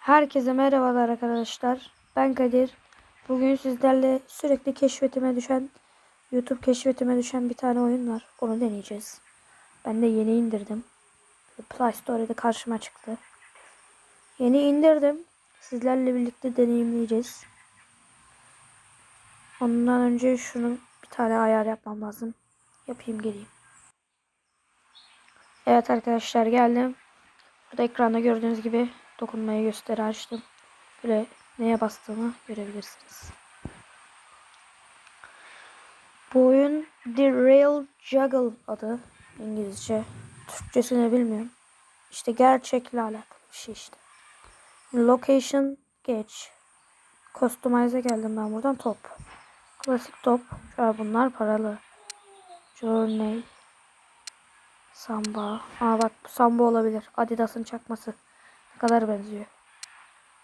Herkese merhabalar arkadaşlar. Ben Kadir. Bugün sizlerle sürekli keşfetime düşen, YouTube keşfetime düşen bir tane oyun var. Onu deneyeceğiz. Ben de yeni indirdim. Play Store'da karşıma çıktı. Yeni indirdim. Sizlerle birlikte deneyimleyeceğiz. Ondan önce şunu bir tane ayar yapmam lazım. Yapayım geleyim. Evet arkadaşlar geldim. Burada ekranda gördüğünüz gibi dokunmayı gösteri açtım. Böyle neye bastığımı görebilirsiniz. Bu oyun The Real Juggle adı İngilizce. Türkçesini bilmiyorum. İşte gerçekle alakalı bir şey işte. Location geç. Customize'e geldim ben buradan top. Klasik top. Şöyle bunlar paralı. Journey. Samba. Aa bak bu Samba olabilir. Adidas'ın çakması. Kadar benziyor.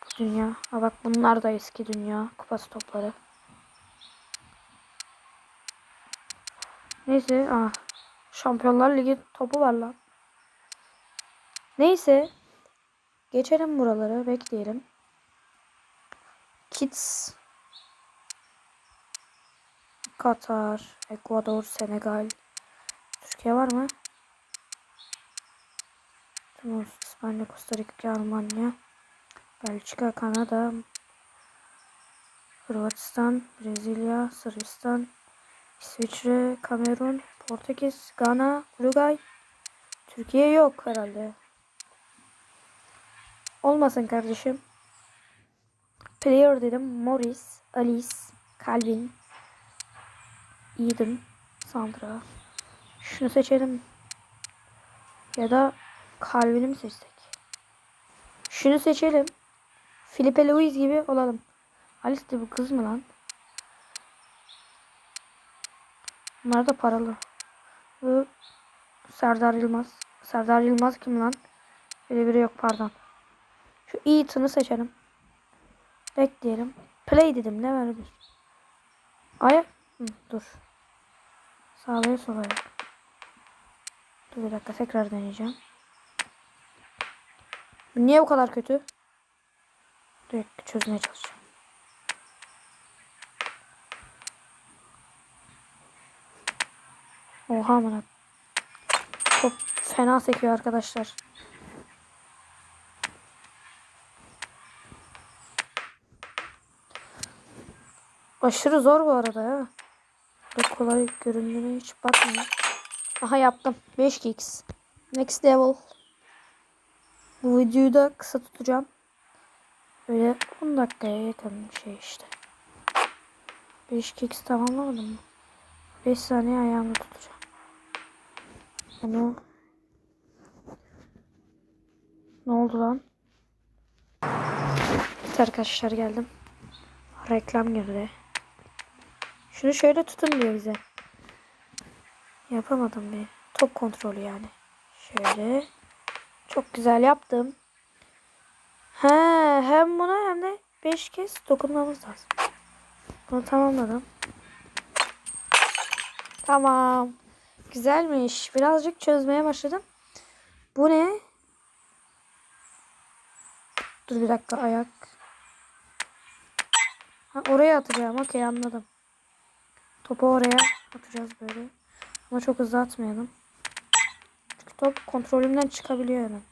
Bu dünya. Aa bak bunlar da eski dünya. Kupası topları. Neyse. Aa. Şampiyonlar Ligi topu var lan. Neyse. Geçelim buraları. Bekleyelim. Kids. Katar. Ekvador. Senegal. Türkiye var mı? Tunus, İspanya, Costa Rica, Almanya, Belçika, Kanada, Hırvatistan, Brezilya, Sırbistan, İsviçre, Kamerun, Portekiz, Gana, Uruguay. Türkiye yok herhalde. Olmasın kardeşim. Player dedim. Morris, Alice, Calvin, Eden, Sandra. Şunu seçelim. Ya da Calvin'i mi seçsek? Şunu seçelim. Filipe Luis gibi olalım. Alice de bu kız mı lan? Bunlar da paralı. Bu Serdar Yılmaz. Serdar Yılmaz kim lan? Öyle biri yok pardon. Şu Ethan'ı seçelim. Bekleyelim. Play dedim ne verdi? Ay Hı, dur. Sağlaya solaya. Dur bir dakika tekrar deneyeceğim. Niye bu kadar kötü? Dur çözmeye çalışacağım. Oha amına. Çok fena sekiyor arkadaşlar. Aşırı zor bu arada ya. Çok kolay göründüğüne hiç bakmıyorum. Aha yaptım. 5x. Next level. Bu videoyu da kısa tutacağım. Böyle 10 dakikaya yakın şey işte. 5 keks tamamlamadım mı? 5 saniye ayağımda tutacağım. Onu Ne oldu lan? Evet arkadaşlar geldim. Reklam girdi. Şunu şöyle tutun diyor bize. Yapamadım bir. Top kontrolü yani. Şöyle. Çok güzel yaptım. He, hem buna hem de 5 kez dokunmamız lazım. Bunu tamamladım. Tamam. Güzelmiş. Birazcık çözmeye başladım. Bu ne? Dur bir dakika ayak. Ha, oraya atacağım. Okey anladım. Topu oraya atacağız böyle. Ama çok hızlı atmayalım. Top kontrolümden çıkabiliyor hemen.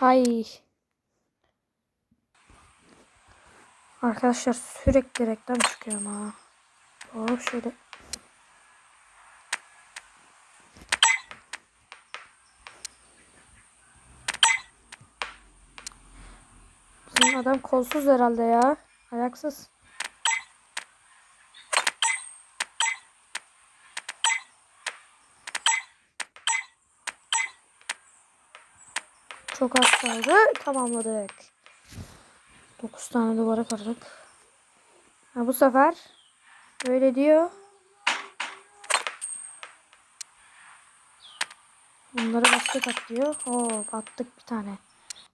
Hay. Arkadaşlar sürekli reklam çıkıyor ama. Hop şöyle. Adam kolsuz herhalde ya. Ayaksız. Çok az kaldı. Tamamladık. 9 tane duvara kırdık. Ha, bu sefer böyle diyor. Bunları basket at diyor. Hop attık bir tane.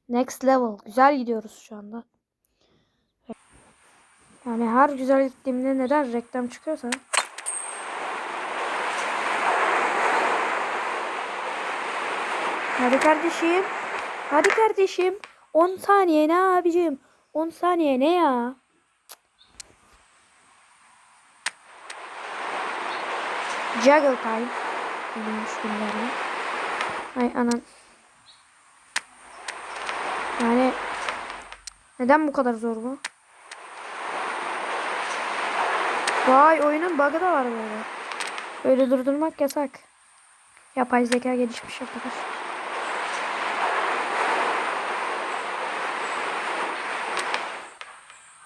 Next level. Güzel gidiyoruz şu anda. Yani her güzel gittiğimde neden reklam çıkıyorsa. Hadi kardeşim. Hadi kardeşim. 10 saniye ne abicim? 10 saniye ne ya? Juggle time. Neymiş bunların? Ay anan. Yani neden bu kadar zor bu? Vay oyunun bug'ı da var böyle. Böyle durdurmak yasak. Yapay zeka gelişmiş arkadaş.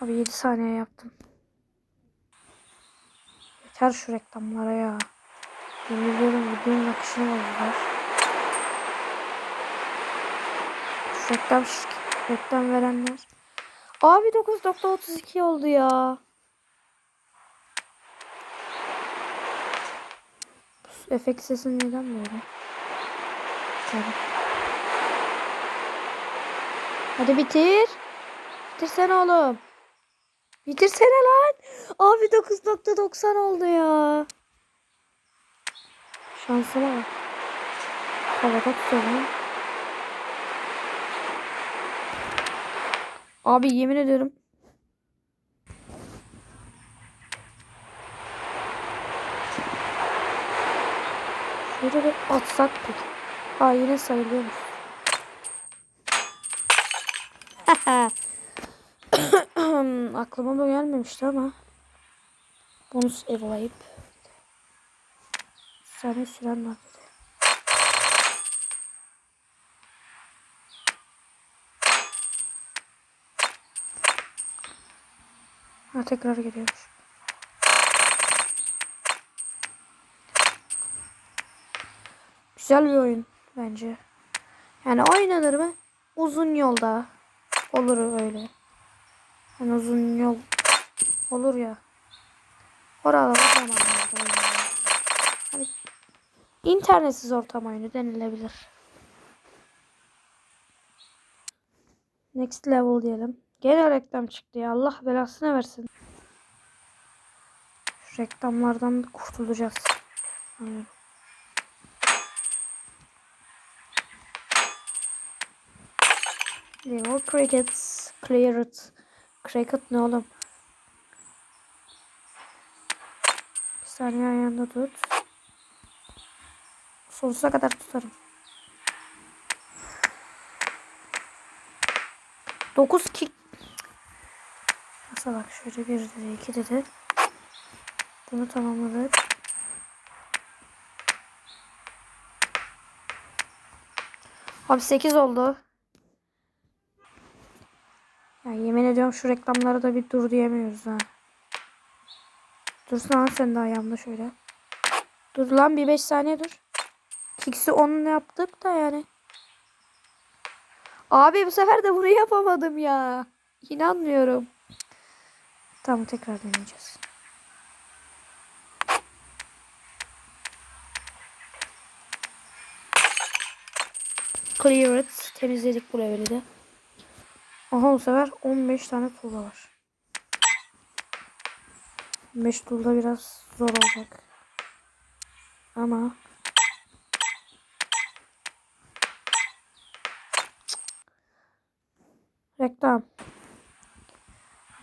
Abi 7 saniye yaptım. Yeter şu reklamlara ya. Yemin ediyorum videonun akışını bozdular. Reklam reklam verenler. Abi 9.32 oldu ya. Efekt sesi neden böyle? Tabii. Hadi bitir. Bitirsene oğlum. Bitirsene lan. Abi 9.90 oldu ya. Şansıma bak. Havada tutalım. Abi yemin ederim. Şöyle bir atsak peki. Aa yine sayılıyormuş. Aklıma da gelmemişti ama. Bonus evolayıp. Saniye süren var. Ha tekrar geliyormuş. Güzel bir oyun bence. Yani oynanır mı? Uzun yolda olur öyle. Yani uzun yol olur ya. Zamanlarda oynanır. Hani internetsiz ortam oyunu denilebilir. Next level diyelim. Gene reklam çıktı ya. Allah belasını versin. Şu reklamlardan bir kurtulacağız. Anlıyorum. Level crickets cleared. Cricket ne oğlum? Bir saniye ayağında tut. Sonsuza kadar tutarım. 9 kick. Nasıl bak şöyle bir dedi, iki dedi. Bunu tamamladık. Abi 8 oldu. Ya yemin ediyorum şu reklamlara da bir dur diyemiyoruz ha. Dursun lan sen de ayağımda şöyle. Dur lan bir 5 saniye dur. Kicks'i 10 yaptık da yani. Abi bu sefer de bunu yapamadım ya. İnanmıyorum. Tamam tekrar deneyeceğiz. Clear it. Temizledik bu leveli de. Aha bu sefer 15 tane tuğla var. 15 tuğla biraz zor olacak. Ama Reklam.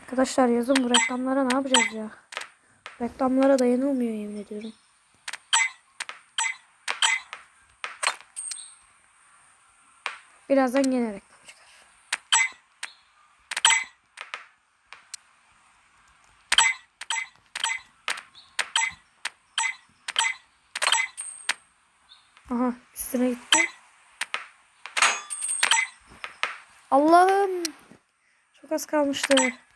Arkadaşlar yazın bu reklamlara ne yapacağız ya? Reklamlara dayanılmıyor yemin ediyorum. Birazdan gene reklam çıkar. Aha üstüne gitti. Allah'ım. Çok az kalmıştı.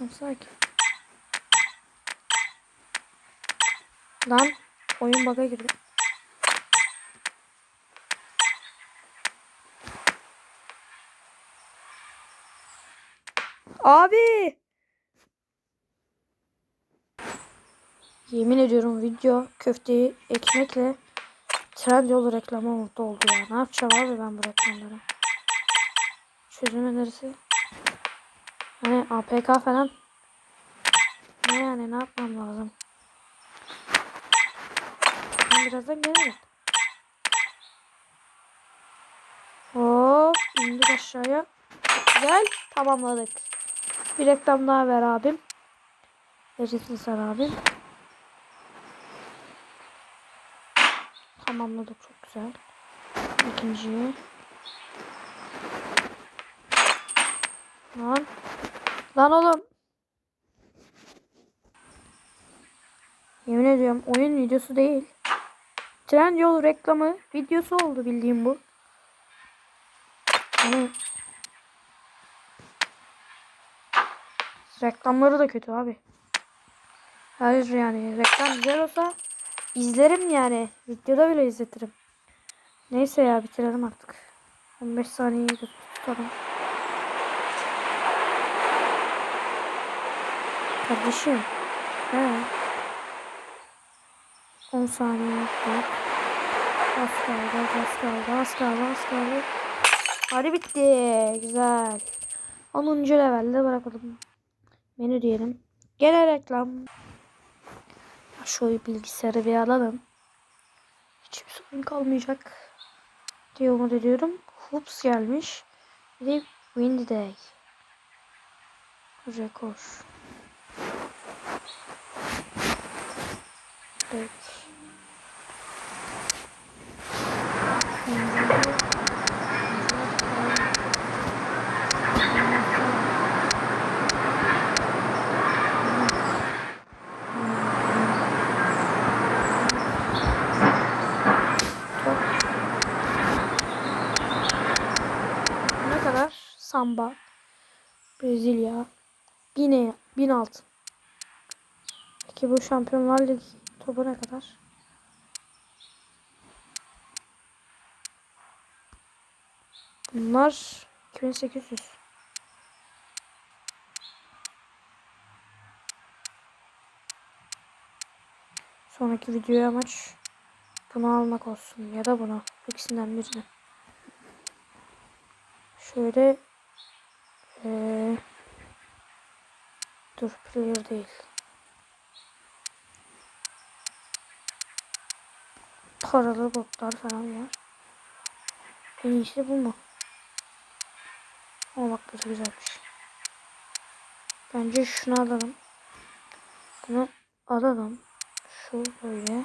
Tamam sakin. Lan oyun bug'a girdi. Abi. Yemin ediyorum video köfteyi ekmekle Trendyol reklamı mutlu oldu ya. Ne yapacağım abi ben bu reklamlara? Çözüm önerisi. Hani APK falan. Ne yani ne yapmam lazım? Ben birazdan gelirim. Hop indik aşağıya. Güzel tamamladık. Bir reklam daha ver abim. Verirsin sen abim. Tamamladık çok güzel. İkinciyi. Lan. Lan oğlum. Yemin ediyorum oyun videosu değil. Trendyol reklamı videosu oldu bildiğim bu. Yani reklamları da kötü abi. Hayır yani reklam güzel olsa izlerim yani. Videoda bile izletirim. Neyse ya bitirelim artık. 15 saniyeyi tutalım. Kardeşim. He. 10 saniye yaptık. Az kaldı, az kaldı, az kaldı, az kaldı. Hadi bitti. Güzel. 10. levelde bırakalım. Menü diyelim. Gene reklam. Şu bilgisayarı bir alalım. Hiçbir sorun kalmayacak. Diye umut ediyorum. Hoops gelmiş. Bir de Windy Day. Rekor. Ne kadar? Samba. Brezilya. Yine 1000 altın. Peki bu Şampiyonlar Ligi topu ne kadar? Bunlar 2800. Sonraki videoya amaç bunu almak olsun ya da bunu. İkisinden birini. Şöyle ee, dur player değil. Paralı botlar falan var. En iyisi bu mu? Ama bak bu da güzelmiş. Bence şunu alalım. Bunu alalım. Şu böyle.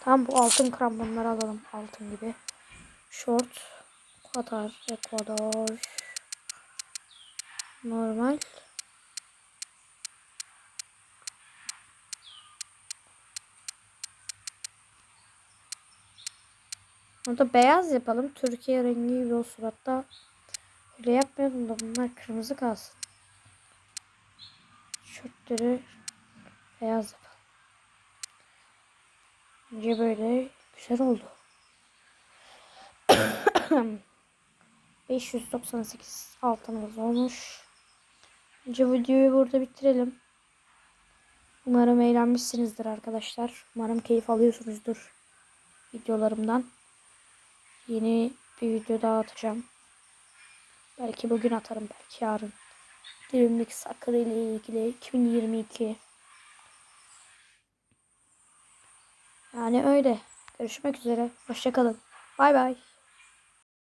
Tamam bu altın kramponları alalım. Altın gibi. Short. Katar. Ekvador. Normal. Burada beyaz yapalım. Türkiye rengi gibi olsun. Hatta öyle yapmayalım da bunlar kırmızı kalsın. Şortları beyaz yapalım. Bence böyle güzel oldu. 598 altınımız olmuş. Bence videoyu burada bitirelim. Umarım eğlenmişsinizdir arkadaşlar. Umarım keyif alıyorsunuzdur videolarımdan. Yeni bir video daha atacağım. Belki bugün atarım, belki yarın. Dilimlik sakır ile ilgili 2022. Yani öyle. Görüşmek üzere. Hoşçakalın. Bay bay.